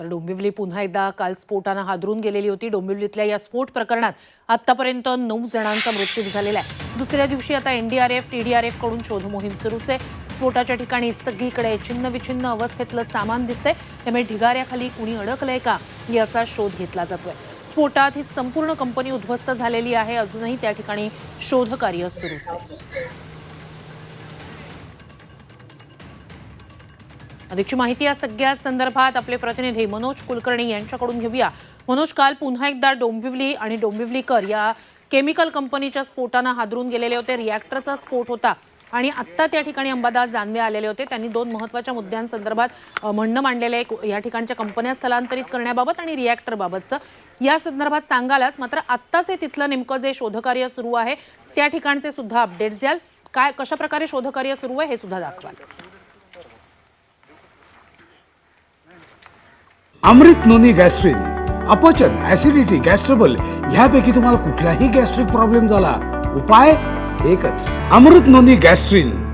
तर डोंबिवली पुन्हा एकदा काल स्फोटानं हादरून गेलेली होती. डोंबिवलीतल्या या स्फोट प्रकरणात आतापर्यंत नऊ जणांचा मृत्यू झालेला आहे. दुसऱ्या दिवशी आता एनडीआरएफ टीडीआरएफकडून शोध मोहीम सुरूच आहे. स्फोटाच्या ठिकाणी सगळीकडे छिन्न विछिन्न अवस्थेतलं सामान दिसतंय. त्यामुळे ढिगाऱ्याखाली कुणी अडकलंय का याचा शोध घेतला जातोय. स्फोटात ही संपूर्ण कंपनी उद्ध्वस्त झालेली आहे. अजूनही त्या ठिकाणी शोधकार्य सुरूच आहे. अधिकची माहिती या सगळ्या संदर्भात आपले प्रतिनिधी मनोज कुलकर्णी यांच्याकडून घेऊया. मनोज काल पुन्हा एकदा डोंबिवली आणि डोंबिवलीकर या केमिकल कंपनीच्या स्फोटानं हादरून गेलेले होते. रिॲक्टरचा स्फोट होता आणि आत्ता त्या ठिकाणी अंबादास जानवे आलेले होते. त्यांनी दोन महत्त्वाच्या मुद्द्यांसंदर्भात म्हणणं मांडलेलं आहे. या ठिकाणच्या कंपन्या स्थलांतरित करण्याबाबत आणि रिॲक्टरबाबतचं. या संदर्भात सांगालाच मात्र आत्ताच हे तिथलं नेमकं जे शोधकार्य सुरू आहे त्या ठिकाणचे सुद्धा अपडेट्स द्याल. काय कशा प्रकारे शोधकार्य सुरू आहे हे सुद्धा दाखवाल. अमृत नोनी गॅस्ट्रिन अपचन ऍसिडिटी गॅस्ट्रबल ह्यापैकी तुम्हाला कुठलाही गॅस्ट्रिक प्रॉब्लेम झाला उपाय एकच अमृत नोनी गॅस्ट्रिन.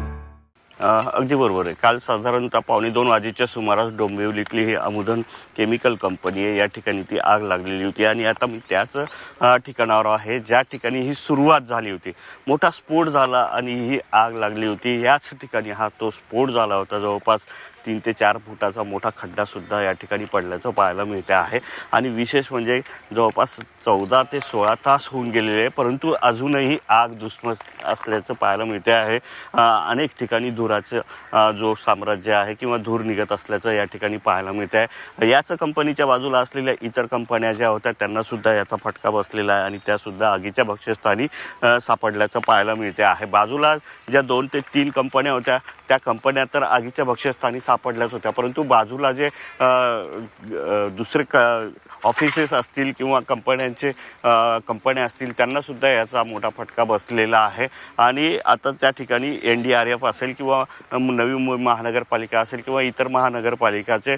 अ, अगदी बरोबर आहे. काल साधारणतः पावणे दोन वाजेच्या सुमारास डोंबिवलीतली ही अमुदन केमिकल कंपनी आहे. या ठिकाणी ती आग लागलेली होती आणि आता मी त्याच अ, ठिकाणावर आहे. ज्या ठिकाणी ही सुरुवात झाली होती. मोठा स्फोट झाला आणि ही आग लागली होती. याच ठिकाणी हा तो स्फोट झाला होता. जवळपास तीन ते चार फुटाचा मोठा खड्डा सुद्धा या ठिकाणी पडल्याचं पाहायला मिळते आहे. आणि विशेष म्हणजे जवळपास चौदा ते सोळा तास होऊन गेलेले आहे परंतु अजूनही आग दुस्मत असल्याचं पाहायला मिळते आहे. अनेक ठिकाणी धुराचं जो साम्राज्य आहे किंवा धूर निघत असल्याचं या ठिकाणी पाहायला मिळते आहे. याच कंपनीच्या बाजूला असलेल्या इतर कंपन्या ज्या होत्या त्यांना सुद्धा याचा फटका बसलेला आहे आणि त्यासुद्धा आगीच्या भक्ष्यस्थानी सापडल्याचं पाहायला मिळते आहे. बाजूला ज्या दोन ते तीन कंपन्या होत्या त्या कंपन्या तर आगीच्या भक्ष्यस्थानी सापडल्याच होत्या. परंतु बाजूला जे दुसरे क ऑफिसेस असतील किंवा कंपन्यांचे कंपन्या असतील त्यांना सुद्धा याचा मोठा फटका बसलेला आहे. आणि आता त्या ठिकाणी एन डी आर एफ असेल किंवा नवी मुंबई महानगरपालिका असेल किंवा इतर महानगरपालिकाचे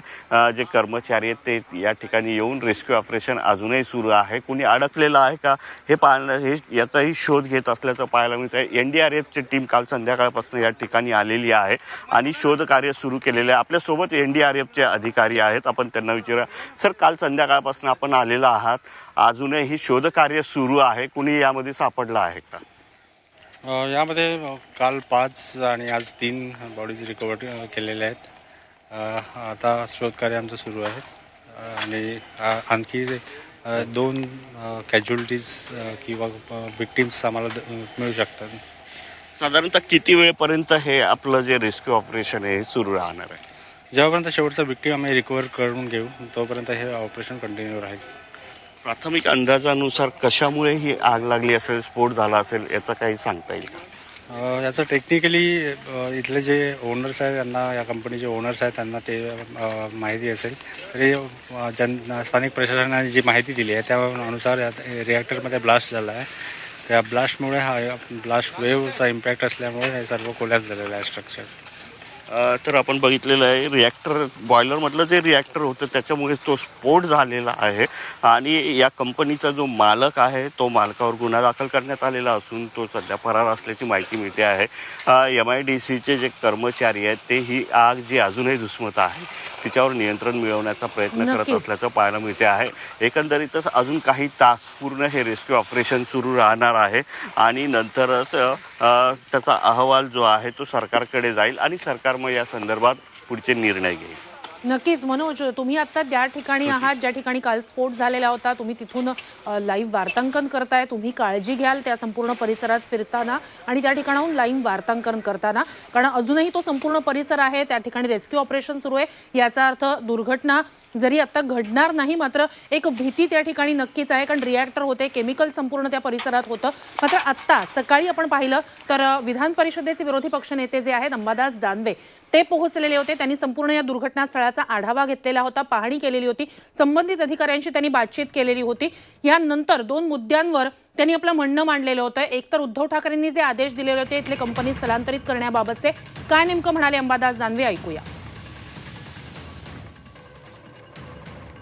जे कर्मचारी आहेत ते या ठिकाणी येऊन रेस्क्यू ऑपरेशन अजूनही सुरू आहे. कुणी अडकलेलं आहे का हे पाहणं हे याचाही शोध घेत असल्याचं पाहायला मिळतं आहे एन डी आर एफची टीम काल संध्याकाळपासून या ठिकाणी आलेली आहे आणि शोधकार्य सुरू केलेलं आहे आपल्यासोबत एन डी आर एफचे अधिकारी आहेत. आपण त्यांना विचारूया. सर काल संध्याकाळपासून आपण आलेला आहात. अजूनही शोधकार्य सुरू आहे. कुणी यामध्ये सापडलं आहे का? यामध्ये काल पाच आणि आज तीन बॉडीज रिकवर केलेल्या आहेत. आता शोधकार्य आमचं सुरू आहे. आणि आणखी दोन कॅज्युअलिटीज किंवा विक्टिम्स आम्हाला द- मिळू शकतात. साधारणतः किती वेळपर्यंत हे आपलं जे रेस्क्यू ऑपरेशन आहे हे सुरू राहणार आहे? जेव्हापर्यंत शेवटचा विक्टीम आम्ही रिकवर करून घेऊ तोपर्यंत हे ऑपरेशन कंटिन्यू राहील. प्राथमिक अंदाजानुसार कशामुळे ही आग लागली असेल स्फोट झाला असेल याचं काही सांगता येईल का? अ, याचं टेक्निकली इथले जे ओनर्स आहेत त्यांना या कंपनीचे ओनर्स आहेत त्यांना ते अ, माहिती असेल. तरी अ, ज्यां स्थानिक प्रशासनाने जी माहिती दिली आहे त्या अनुसार रिॲक्टरमध्ये ब्लास्ट झाला आहे. त्या ब्लास्टमुळे हा ब्लास्ट वेव्हचा इम्पॅक्ट असल्यामुळे हे सर्व कोलॅप्स झालेलं आहे स्ट्रक्चर तर आपण बघितलेलं आहे रिॲक्टर बॉयलरमधलं जे रिॲक्टर होतं त्याच्यामुळे तो स्फोट झालेला आहे. आणि या कंपनीचा जो मालक आहे तो मालकावर गुन्हा दाखल करण्यात आलेला असून तो सध्या फरार असल्याची माहिती मिळते आहे. एम आय डी सीचे जे कर्मचारी आहेत ते ही आग जी अजूनही धुसमत आहे तिच्यावर नियंत्रण मिळवण्याचा प्रयत्न करत. असल्याचं पाहायला मिळते आहे. एकंदरीतच अजून काही तास पूर्ण हे रेस्क्यू ऑपरेशन सुरू राहणार आहे. आणि नंतरच त्याचा अहवाल जो आहे तो सरकारकडे जाईल आणि सरकार मग या संदर्भात पुढचे निर्णय घेईल. नक्कीच. मनोज तुम्ही आता त्या ठिकाणी आहात ज्या ठिकाणी काल स्फोट झालेला होता तुम्ही तिथून लाईव्ह वार्तांकन करताय. तुम्ही काळजी घ्याल त्या संपूर्ण परिसरात फिरताना आणि त्या ठिकाणाहून लाईव्ह वार्तांकन करताना. कारण अजूनही तो संपूर्ण परिसर आहे त्या ठिकाणी रेस्क्यू ऑपरेशन सुरू आहे. याचा अर्थ दुर्घटना जरी आता घडणार नाही मात्र एक भीती त्या ठिकाणी नक्कीच आहे. कारण रिॲक्टर होते केमिकल संपूर्ण त्या परिसरात होतं. मात्र आत्ता सकाळी आपण पाहिलं तर विधान परिषदेचे विरोधी पक्षनेते जे आहेत अंबादास दानवे ते पोहोचलेले होते. त्यांनी संपूर्ण या दुर्घटना स्थळाचा आढावा घेतलेला होता पाहणी केलेली होती संबंधित अधिकाऱ्यांशी त्यांनी बातचीत केलेली होती. यानंतर दोन मुद्द्यांवर त्यांनी आपलं म्हणणं मांडलेलं होतं. एक तर उद्धव ठाकरेंनी जे आदेश दिलेले होते इथले कंपनी स्थलांतरित करण्याबाबतचे काय नेमकं म्हणाले अंबादास दानवे ऐकूया.